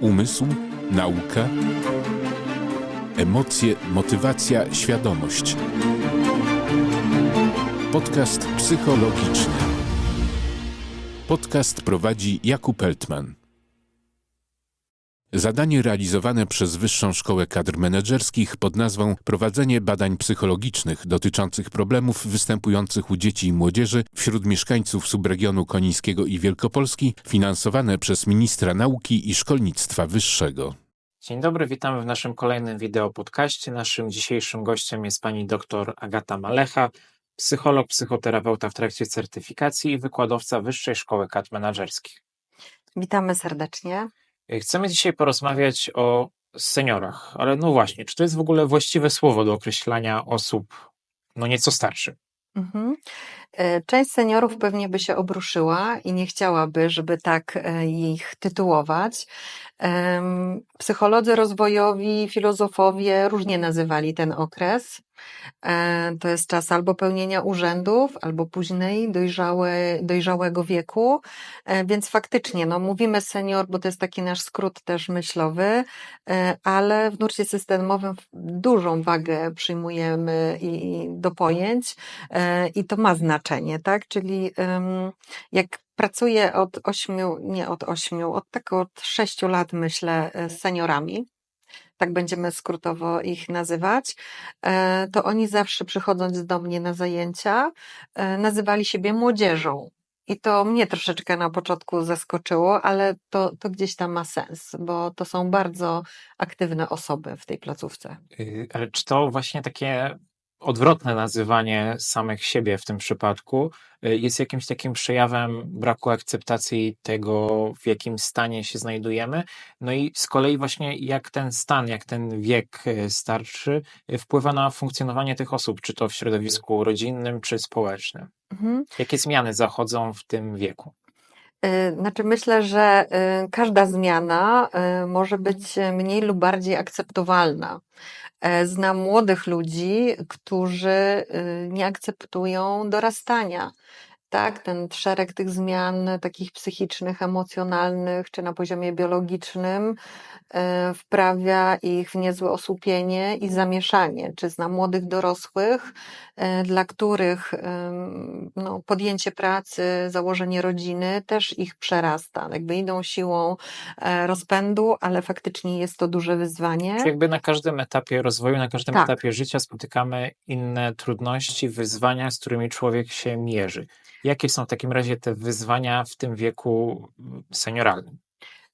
umysł, nauka, emocje, motywacja, świadomość. Podcast psychologiczny. Podcast prowadzi Jakub Eltman. Zadanie realizowane przez Wyższą Szkołę Kadr Menedżerskich pod nazwą Prowadzenie badań psychologicznych dotyczących problemów występujących u dzieci i młodzieży wśród mieszkańców subregionu Konińskiego i Wielkopolski, finansowane przez Ministra Nauki i Szkolnictwa Wyższego. Dzień dobry, witamy w naszym kolejnym wideo podcaście. Naszym dzisiejszym gościem jest pani dr Agata Malecha, psycholog, psychoterapeuta w trakcie certyfikacji i wykładowca Wyższej Szkoły Kadr Menedżerskich. Witamy serdecznie. Chcemy dzisiaj porozmawiać o seniorach, ale no właśnie, czy to jest w ogóle właściwe słowo do określania osób no nieco starszych? Mhm. E, część seniorów pewnie by się obruszyła i nie chciałaby, żeby tak e, ich tytułować. Psycholodzy rozwojowi, filozofowie różnie nazywali ten okres. E, to jest czas albo pełnienia urzędów, albo późnej dojrzałe, dojrzałego wieku, e, więc faktycznie, no mówimy senior, bo to jest taki nasz skrót też myślowy, e, ale w nurcie systemowym dużą wagę przyjmujemy i, do pojęć i to ma znaczenie, tak? Czyli jak pracuję od ośmiu, nie od ośmiu, od tak od sześciu lat myślę z seniorami, tak będziemy skrótowo ich nazywać, e, to oni zawsze przychodząc do mnie na zajęcia, e, nazywali siebie młodzieżą. I to mnie troszeczkę na początku zaskoczyło, ale to, to gdzieś tam ma sens, bo to są bardzo aktywne osoby w tej placówce. Y, ale czy to właśnie takie odwrotne nazywanie samych siebie w tym przypadku y, jest jakimś takim przejawem braku akceptacji tego, w jakim stanie się znajdujemy. No i z kolei właśnie jak ten stan, jak ten wiek y, starszy y, wpływa na funkcjonowanie tych osób, czy to w środowisku rodzinnym, czy społecznym. Mhm. Jakie zmiany zachodzą w tym wieku? Znaczy, myślę, że każda zmiana może być mniej lub bardziej akceptowalna. E, znam młodych ludzi, którzy y, nie akceptują dorastania. Tak, ten szereg tych zmian takich psychicznych, emocjonalnych, czy na poziomie biologicznym E, wprawia ich w niezłe osłupienie i zamieszanie, czy znam młodych dorosłych, e, dla których no, podjęcie pracy, założenie rodziny też ich przerasta. Jakby idą siłą e, rozpędu, ale faktycznie jest to duże wyzwanie. Czyli jakby na każdym etapie rozwoju, na każdym tak. etapie życia spotykamy inne trudności, wyzwania, z którymi człowiek się mierzy. Jakie są w takim razie te wyzwania w tym wieku senioralnym?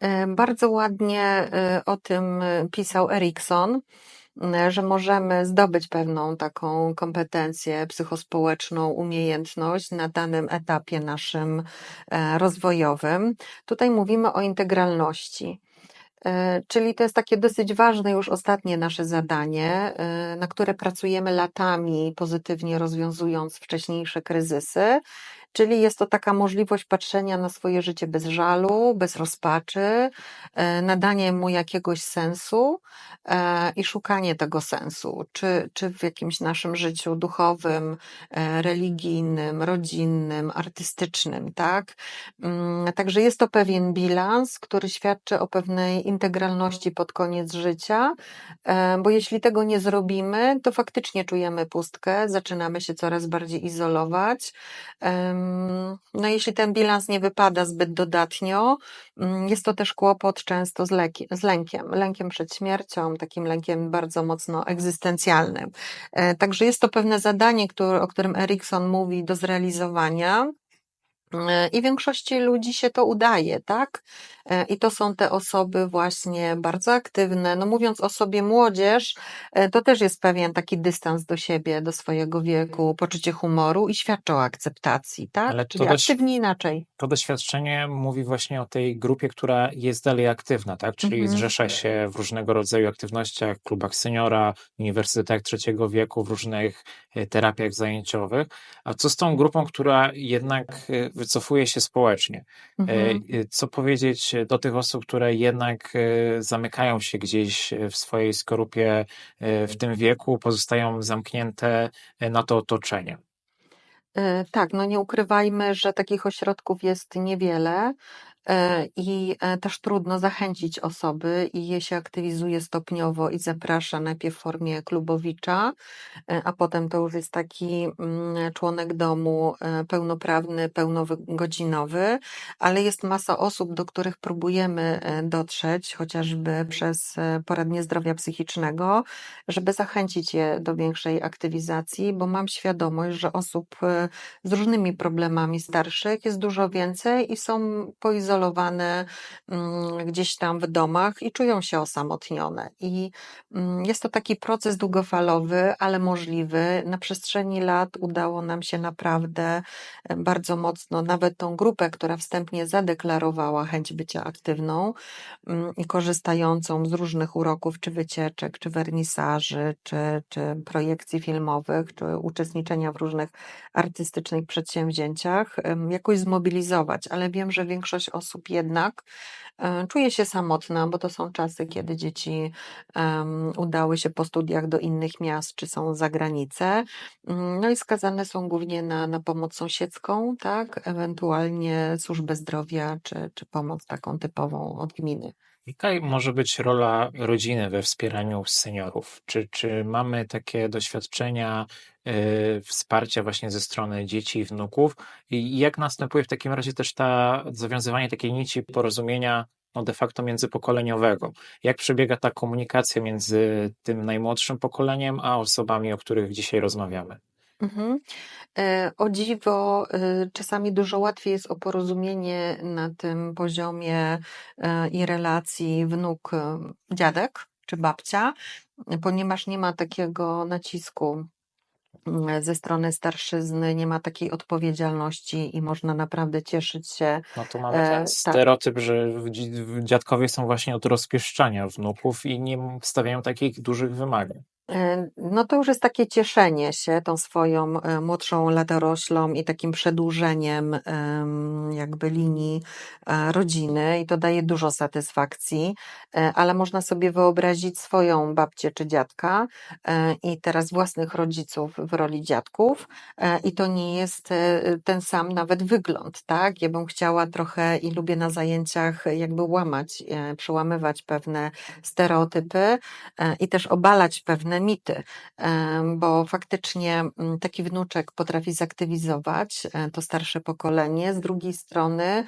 E, bardzo ładnie e, o tym pisał Erikson, że możemy zdobyć pewną taką kompetencję psychospołeczną, umiejętność na danym etapie naszym e, rozwojowym. Tutaj mówimy o integralności. Czyli to jest takie dosyć ważne już ostatnie nasze zadanie, na które pracujemy latami, pozytywnie rozwiązując wcześniejsze kryzysy Czyli jest to taka możliwość patrzenia na swoje życie bez żalu, bez rozpaczy, e, nadanie mu jakiegoś sensu e, i szukanie tego sensu, czy, czy w jakimś naszym życiu duchowym, e, religijnym, rodzinnym, artystycznym, tak? Mm, także jest to pewien bilans, który świadczy o pewnej integralności pod koniec życia, bo jeśli tego nie zrobimy, to faktycznie czujemy pustkę, zaczynamy się coraz bardziej izolować no jeśli ten bilans nie wypada zbyt dodatnio, mm, jest to też kłopot często z, leki, z lękiem, lękiem przed śmiercią, takim lękiem bardzo mocno egzystencjalnym. E, także jest to pewne zadanie, który, o którym Erikson mówi do zrealizowania. E, I większości ludzi się to udaje, tak? E, I to są te osoby właśnie bardzo aktywne. No mówiąc o sobie młodzież, e, to też jest pewien taki dystans do siebie, do swojego wieku, poczucie humoru i świadczy o akceptacji, tak? Ale Czyli aktywni inaczej. To doświadczenie mówi właśnie o tej grupie, która jest dalej aktywna, tak? Czyli mhm. zrzesza się w różnego rodzaju aktywnościach, klubach seniora, uniwersytetach trzeciego wieku, w różnych terapiach zajęciowych. A co z tą grupą, która jednak wycofuje się społecznie? Mhm. Co powiedzieć do tych osób, które jednak e, zamykają się gdzieś w swojej skorupie e, w tym wieku, pozostają zamknięte e, na to otoczenie. Tak, no nie ukrywajmy, że takich ośrodków jest niewiele. E, I e, też trudno zachęcić osoby i je się aktywizuje stopniowo i zaprasza najpierw w formie klubowicza, e, a potem to już jest taki mm, członek domu pełnoprawny, pełnogodzinowy, ale jest masa osób, do których próbujemy dotrzeć, chociażby przez poradnie zdrowia psychicznego, żeby zachęcić je do większej aktywizacji, bo mam świadomość, że osób z różnymi problemami starszych jest dużo więcej i są poizolowane mm, gdzieś tam w domach i czują się osamotnione. I mm, jest to taki proces długofalowy, ale możliwy. Na przestrzeni lat udało nam się naprawdę e, bardzo mocno, nawet tą grupę, która wstępnie zadeklarowała chęć bycia aktywną mm, i korzystającą z różnych uroków, czy wycieczek, czy wernisaży, czy, czy projekcji filmowych, czy uczestniczenia w różnych artystycznych przedsięwzięciach, jakoś zmobilizować, ale wiem, że większość osób jednak e, czuje się samotna, bo to są czasy, kiedy dzieci udały się po studiach do innych miast, czy są za granicę, Mm, no i skazane są głównie na, na pomoc sąsiedzką, tak, ewentualnie służbę zdrowia, czy, czy pomoc taką typową od gminy. Jaka może być rola rodziny we wspieraniu seniorów? Czy, czy mamy takie doświadczenia wsparcia właśnie ze strony dzieci i wnuków? I jak następuje w takim razie też ta zawiązywanie takiej nici porozumienia no de facto międzypokoleniowego? Jak przebiega ta komunikacja między tym najmłodszym pokoleniem, a osobami, o których dzisiaj rozmawiamy? Mhm. E, O dziwo, y, czasami dużo łatwiej jest o porozumienie na tym poziomie e, i relacji wnuk-dziadek czy babcia, ponieważ nie ma takiego nacisku ze strony starszyzny, nie ma takiej odpowiedzialności i można naprawdę cieszyć się. No tu mamy E, ten tak. stereotyp, że dzi- dziadkowie są właśnie od rozpieszczania wnuków i nie stawiają takich dużych wymagań. E, No to już jest takie cieszenie się tą swoją e, młodszą latoroślą i takim przedłużeniem em, jakby linii e, rodziny i to daje dużo satysfakcji, ale można sobie wyobrazić swoją babcię czy dziadka i teraz własnych rodziców w roli dziadków i to nie jest ten sam nawet wygląd, tak? Ja bym chciała trochę i lubię na zajęciach jakby łamać, przełamywać pewne stereotypy i też obalać pewne mity, bo faktycznie mm, taki wnuczek potrafi zaktywizować e, to starsze pokolenie. Z drugiej strony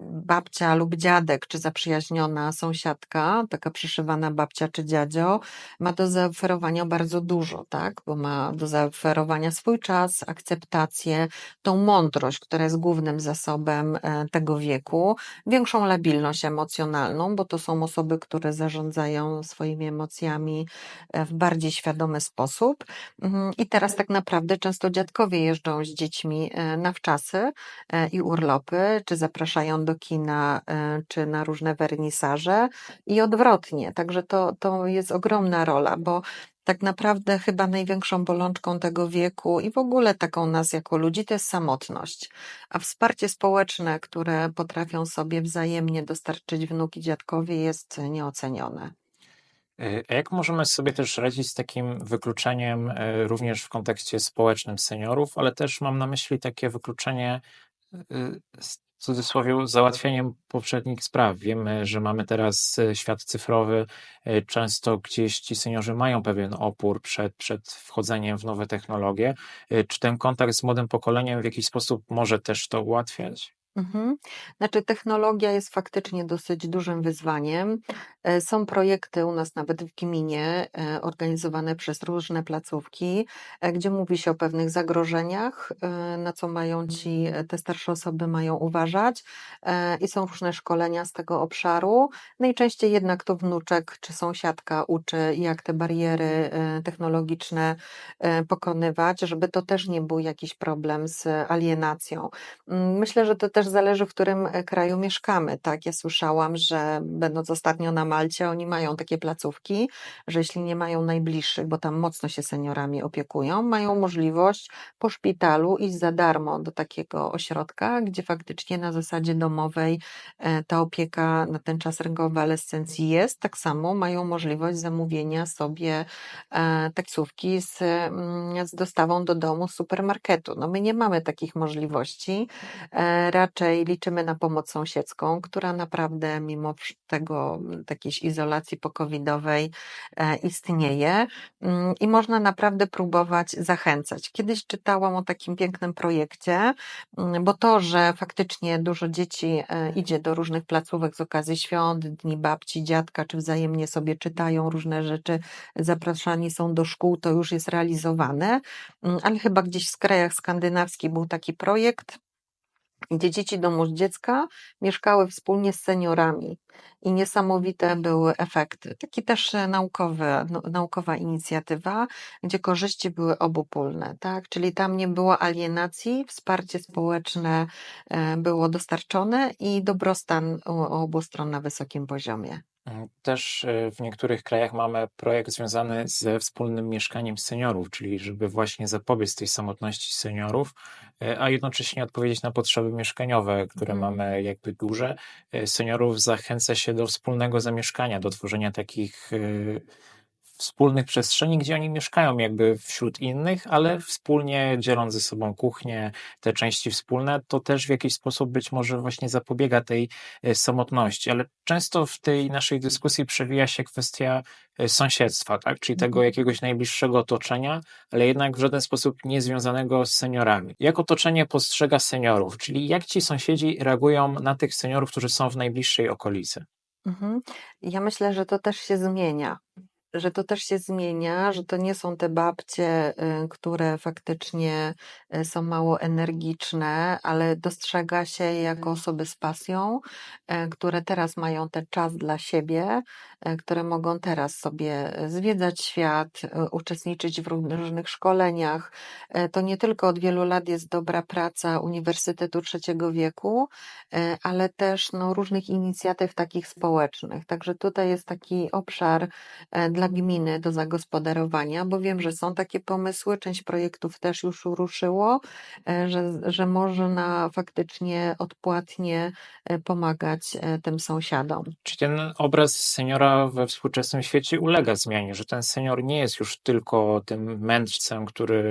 babcia lub dziadek, czy zaprzyjaźniona sąsiadka, taka przyszywana babcia czy dziadzio, ma do zaoferowania bardzo dużo, tak? Bo ma do zaoferowania swój czas, akceptację, tą mądrość, która jest głównym zasobem e, tego wieku, większą labilność emocjonalną, bo to są osoby, które zarządzają swoimi emocjami w bardziej świadomy sposób. Mhm, I teraz tak naprawdę często dziadkowie jeżdżą z dziećmi e, na wczasy e, i urlopy, czy zapraszają do kina, e, czy na różne wernisaże i odwrotnie. Także to, to jest ogromna rola, bo tak naprawdę chyba największą bolączką tego wieku i w ogóle taką nas jako ludzi to jest samotność. A wsparcie społeczne, które potrafią sobie wzajemnie dostarczyć wnuki dziadkowie jest nieocenione. Y, A jak możemy sobie też radzić z takim wykluczeniem y, również w kontekście społecznym seniorów, ale też mam na myśli takie wykluczenie z- w cudzysłowie załatwianiem poprzednich spraw. Wiemy, że mamy teraz świat cyfrowy, często gdzieś ci seniorzy mają pewien opór przed, przed wchodzeniem w nowe technologie. Czy ten kontakt z młodym pokoleniem w jakiś sposób może też to ułatwiać? Mhm. Znaczy, technologia jest faktycznie dosyć dużym wyzwaniem. E, Są projekty u nas nawet w gminie, e, organizowane przez różne placówki, e, gdzie mówi się o pewnych zagrożeniach, na co mają ci, e, te starsze osoby mają uważać, i są różne szkolenia z tego obszaru. Najczęściej jednak to wnuczek czy sąsiadka uczy, jak te bariery technologiczne pokonywać, żeby to też nie był jakiś problem z alienacją. Mm, Myślę, że to też zależy, w którym e, kraju mieszkamy. Tak, ja słyszałam, że będąc ostatnio na Malcie, oni mają takie placówki, że jeśli nie mają najbliższych, bo tam mocno się seniorami opiekują, mają możliwość po szpitalu iść za darmo do takiego ośrodka, gdzie faktycznie na zasadzie domowej e, ta opieka na ten czas rekonwalescencji jest. Tak samo mają możliwość zamówienia sobie e, taksówki z, mm, z dostawą do domu z supermarketu. No my nie mamy takich możliwości. Raczej raczej liczymy na pomoc sąsiedzką, która naprawdę mimo tego m, takiej izolacji pokowidowej e, istnieje Mm, i można naprawdę próbować zachęcać. Kiedyś czytałam o takim pięknym projekcie, mm, bo to, że faktycznie dużo dzieci e, idzie do różnych placówek z okazji świąt, dni babci, dziadka, czy wzajemnie sobie czytają różne rzeczy, zapraszani są do szkół, to już jest realizowane, Mm, ale chyba gdzieś w krajach skandynawskich był taki projekt, gdzie dzieci domu dziecka mieszkały wspólnie z seniorami i niesamowite były efekty. Taki też e, naukowy, no, naukowa inicjatywa, gdzie korzyści były obopólne, tak? Czyli tam nie było alienacji, wsparcie społeczne e, było dostarczone i dobrostan obu stron na wysokim poziomie. Mm, Też e, w niektórych krajach mamy projekt związany ze wspólnym mieszkaniem seniorów, czyli żeby właśnie zapobiec tej samotności seniorów, e, a jednocześnie odpowiedzieć na potrzeby mieszkaniowe, które Mhm. mamy jakby duże. E, Seniorów zachęca się do wspólnego zamieszkania, do tworzenia takich wspólnych przestrzeni, gdzie oni mieszkają jakby wśród innych, ale wspólnie dzieląc ze sobą kuchnię, te części wspólne, to też w jakiś sposób być może właśnie zapobiega tej e, samotności, ale często w tej naszej dyskusji przewija się kwestia e, sąsiedztwa, tak? czyli tego Mhm. jakiegoś najbliższego otoczenia, ale jednak w żaden sposób nie związanego z seniorami. Jak otoczenie postrzega seniorów, czyli jak ci sąsiedzi reagują na tych seniorów, którzy są w najbliższej okolicy? Mhm. Ja myślę, że to też się zmienia. Że to też się zmienia, że to nie są te babcie, y, które faktycznie y, są mało energiczne, ale dostrzega się je jako osoby z pasją, y, które teraz mają ten czas dla siebie, które mogą teraz sobie zwiedzać świat, uczestniczyć w różnych szkoleniach. To nie tylko od wielu lat jest dobra praca Uniwersytetu Trzeciego Wieku, ale też no, różnych inicjatyw takich społecznych. Także tutaj jest taki obszar e, dla gminy do zagospodarowania, bo wiem, że są takie pomysły, część projektów też już ruszyło, e, że, że można faktycznie odpłatnie e, pomagać e, tym sąsiadom. Czy ten obraz seniora we współczesnym świecie ulega zmianie, że ten senior nie jest już tylko tym mędrcem, który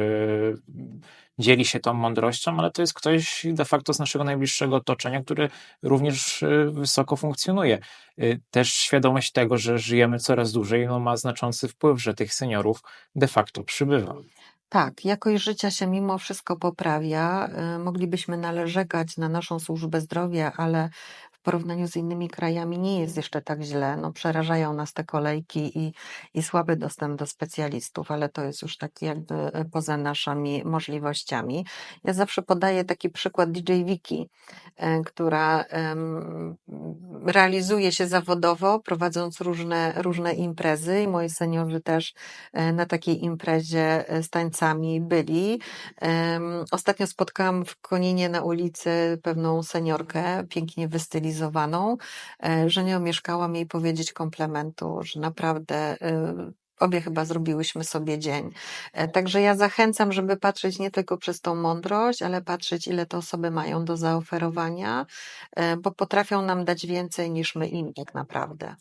dzieli się tą mądrością, ale to jest ktoś de facto z naszego najbliższego otoczenia, który również y, wysoko funkcjonuje. Y, Też świadomość tego, że żyjemy coraz dłużej, no ma znaczący wpływ, że tych seniorów de facto przybywa. Tak, jakość życia się mimo wszystko poprawia. Y, Moglibyśmy narzekać na naszą służbę zdrowia, ale w porównaniu z innymi krajami nie jest jeszcze tak źle. No, przerażają nas te kolejki i, i słaby dostęp do specjalistów, ale to jest już taki jakby y, poza naszymi możliwościami. Ja zawsze podaję taki przykład DJ Wiki, y, która realizuje się zawodowo, prowadząc różne, różne imprezy i moi seniorzy też e, na takiej imprezie e, z tańcami byli. Ostatnio spotkałam w Koninie na ulicy pewną seniorkę, pięknie wystylizowaną, e, że nie omieszkałam jej powiedzieć komplementu, że naprawdę e, obie chyba zrobiłyśmy sobie dzień. E, Także ja zachęcam, żeby patrzeć nie tylko przez tą mądrość, ale patrzeć, ile te osoby mają do zaoferowania, bo potrafią nam dać więcej niż my im tak naprawdę.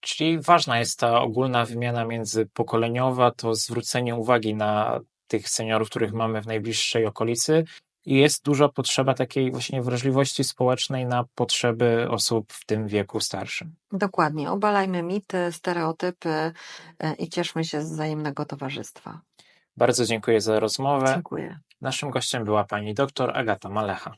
Czyli ważna jest ta ogólna wymiana międzypokoleniowa, to zwrócenie uwagi na tych seniorów, których mamy w najbliższej okolicy. I jest duża potrzeba takiej właśnie wrażliwości społecznej na potrzeby osób w tym wieku starszym. Dokładnie. Obalajmy mity, stereotypy e, i cieszmy się z wzajemnego towarzystwa. Bardzo dziękuję za rozmowę. Dziękuję. Naszym gościem była pani doktor Agata Malecha.